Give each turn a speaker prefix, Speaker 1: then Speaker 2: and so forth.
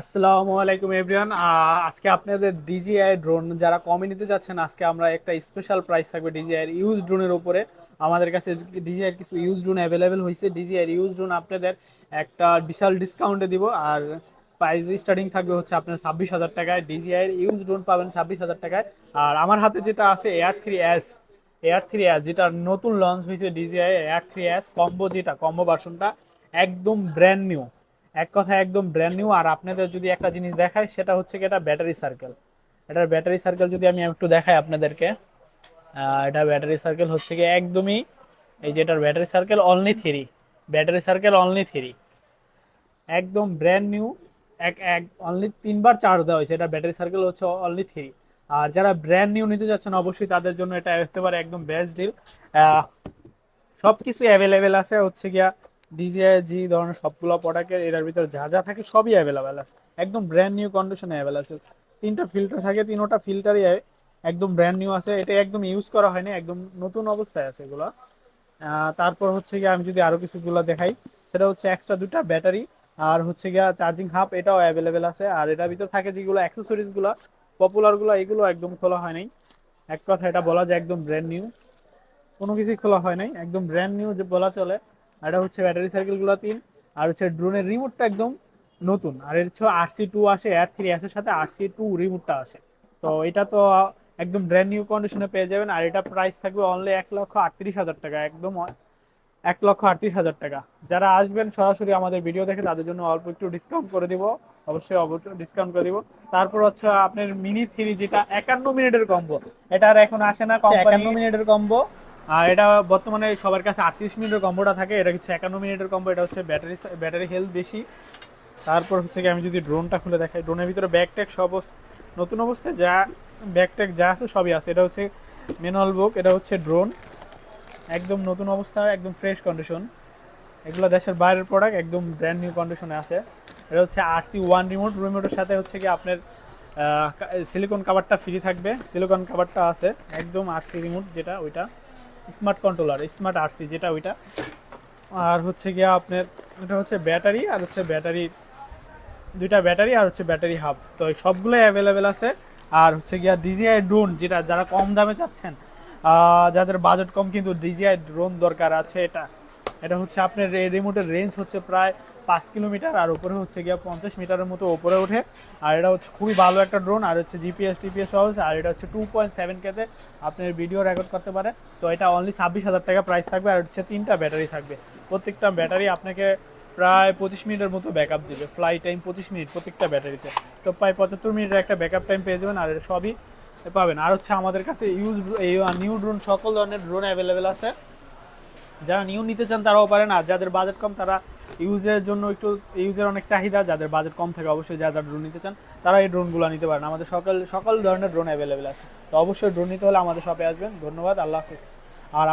Speaker 1: আসসালামু আলাইকুম এভরিওয়ান আজকে আপনাদের ডিজিআই ড্রোন যারা কমে নিতে যাচ্ছেন, আজকে আমরা একটা স্পেশাল প্রাইস থাকবে ডিজিআই ইউজ ড্রোনের উপরে। আমাদের কাছে ডিজিআই কিছু ইউজ ড্রোন অ্যাভেলেবেল হয়েছে ডিজিআই ইউজ ড্রোন আপনাদের একটা বিশাল ডিসকাউন্টে দিব। আর প্রাইস স্টার্টিং থাকবে হচ্ছে আপনার ছাব্বিশ হাজার টাকায়। ডিজিআই ইউজ ড্রোন পাবেন ছাব্বিশ হাজার টাকায়। আর আমার হাতে যেটা আছে air three S air three S যেটা নতুন লঞ্চ হয়েছে DJI air three S combo যেটা কম্বো ভার্সনটা একদম ব্র্যান্ড নিউ এক কথা একদম ব্র্যান্ড নিউ আর আপনাদের যদি একটা জিনিস দেখায় সেটা হচ্ছে কি, এটা ব্যাটারি সার্কেল এটার ব্যাটারি সার্কেল যদি আমি একটু দেখাই আপনাদেরকে এটা ব্যাটারি সার্কেল হচ্ছে কি, একদমই এই যে এটার battery circle only three battery circle only three একদম ব্র্যান্ড নিউ এক এক অনলি তিনবার চার্জ দেওয়া হয়েছে। এটা ব্যাটারি সার্কেল হচ্ছে অনলি থ্রি আর যারা ব্র্যান্ড নিউ নিতে যাচ্ছেন, অবশ্যই তাদের জন্য এটা হতে পারে একদম বেস্ট ডিল সব কিছু অ্যাভেলেবেল আছে, হচ্ছে গিয়া ডিজিআই জি ধরনের সবগুলো প্রোডাক্টের এটার ভিতরে যা যা থাকে সবই অ্যাভেলেবেল আছে। একদম ব্র্যান্ড নিউ কন্ডিশনে অ্যাভেলেবল আছে। তিনটা ফিল্টার থাকে, তিনোটা ফিল্টারই একদম ব্র্যান্ড নিউ আছে। এটা একদম ইউজ করা হয়নি, একদম নতুন অবস্থায় আছে এগুলো। তারপর হচ্ছে গিয়ে আমি যদি আরও কিছুগুলো দেখাই, সেটা হচ্ছে এক্সট্রা দুটা ব্যাটারি আর হচ্ছে গিয়া চার্জিং হাব এটাও অ্যাভেলেবেল আছে। আর এটার ভিতর থাকে যেগুলো অ্যাক্সেসরিজগুলো পপুলারগুলো, এগুলো একদম খোলা হয় নাই। এক কথা এটা বলা যায় একদম ব্র্যান্ড নিউ কোনো কিছুই খোলা হয় নাই। একদম ব্র্যান্ড নিউ যে বলা চলে আর এটা হচ্ছে ব্যাটারি সাইকেলগুলো তিন আর হচ্ছে ড্রোনের রিমোটটা একদম নতুন। আর এর হচ্ছে আর সি টু আসে এয়ার থ্রি আসে সাথে আর সি টু রিমোটটা আসে। তো এটা তো একদম ব্র্যান্ড নিউ কন্ডিশনে পেয়ে যাবেন আর এটা প্রাইস থাকবে অনলি এক লক্ষ আটত্রিশ হাজার টাকা একদম এক লক্ষ আটত্রিশ হাজার টাকা। যারা আসবেন সরাসরি আমাদের ভিডিও দেখে তাদের জন্য অল্প একটু ডিসকাউন্ট করে দিব অবশ্যই অবশ্যই ডিসকাউন্ট করে দিব। তারপর হচ্ছে আপনার মিনি থ্রি যেটা একান্ন মিনিটের কম্বো এটা আর এখন আসে না একান্ন মিনিটের কম্বো আর এটা বর্তমানে সবার কাছে আটত্রিশ মিনিটের কম্বোটা থাকে, এটা হচ্ছে একান্ন মিনিটের কম্বো, এটা হচ্ছে ব্যাটারি ব্যাটারি হেলথ বেশি। তারপর হচ্ছে কি আমি যদি ড্রোনটা খুলে দেখাই, ড্রোনের ভিতরে ব্যাগ সব নতুন অবস্থায় যা, ব্যাগ যা আছে সবই আছে। এটা হচ্ছে ম্যানুয়াল বুক, এটা হচ্ছে ড্রোন। একদম নতুন অবস্থা, একদম ফ্রেশ কন্ডিশন। এগুলো দেশের বাইরের প্রোডাক্ট একদম ব্র্যান্ড নিউ কন্ডিশনে আছে। এটা হচ্ছে আর সি ওয়ান রিমোট রিমোটের সাথে হচ্ছে কি আপনার সিলিকন কাভারটা ফ্রি থাকবে। সিলিকন কাভারটা আছে, একদম আর সি রিমোট যেটা, ওইটা। স্মার্ট কন্ট্রোলার, স্মার্ট আরসি যেটা ওইটা। আর হচ্ছে গিয়া আপনার, এটা হচ্ছে ব্যাটারি, আর হচ্ছে ব্যাটারি, দুইটা ব্যাটারি আর হচ্ছে ব্যাটারি হাব। তো এই সবগুলোই অ্যাভেলেবেল আছে। আর হচ্ছে গিয়া ডিজিআই ড্রোন যেটা যারা কম দামে চাচ্ছেন যাদের বাজেট কম কিন্তু ডিজিআই ড্রোন দরকার আছে এটা। এটা হচ্ছে আপনার রিমোটের রেঞ্জ হচ্ছে প্রায় পাঁচ কিলোমিটার, আর উপরে হচ্ছে গিয়া পঞ্চাশ মিটারের মতো উপরে ওঠে। আর এটা হচ্ছে খুবই ভালো একটা ড্রোন আর হচ্ছে জিপিএস টিপিএস সহ আর এটা হচ্ছে টু পয়েন্ট সেভেন কেতে আপনার ভিডিও রেকর্ড করতে পারে। তো এটা অনলি ছাব্বিশ হাজার টাকা প্রাইস থাকবে, আর হচ্ছে তিনটা ব্যাটারি থাকবে। প্রত্যেকটা ব্যাটারি আপনাকে প্রায় পঁচিশ মিনিটের মতো ব্যাকআপ দিবে। ফ্লাই টাইম পঁচিশ মিনিট প্রত্যেকটা ব্যাটারিতে তো প্রায় পঁচাত্তর মিনিটের একটা ব্যাকআপ টাইম পেয়ে যাবেন, আর সবই পাবেন। আর হচ্ছে আমাদের কাছে ইউজ নিউ ড্রোন সকল ধরনের ড্রোন অ্যাভেলেবেল আছে। যারা নিউ নিতে চান তারাও পারেন আর যাদের বাজেট কম, তারা ইউজের জন্য একটু ইউজের অনেক চাহিদা, যাদের বাজেট কম থাকে অবশ্যই যারা ড্রোন নিতে চান, তারা এই ড্রোনগুলো নিতে পারেন। আমাদের সকল সকল ধরনের ড্রোন অ্যাভেলেবেল আছে। তো অবশ্যই ড্রোন নিতে হলে আমাদের শপে আসবেন। ধন্যবাদ, আল্লাহ হাফিজ। আর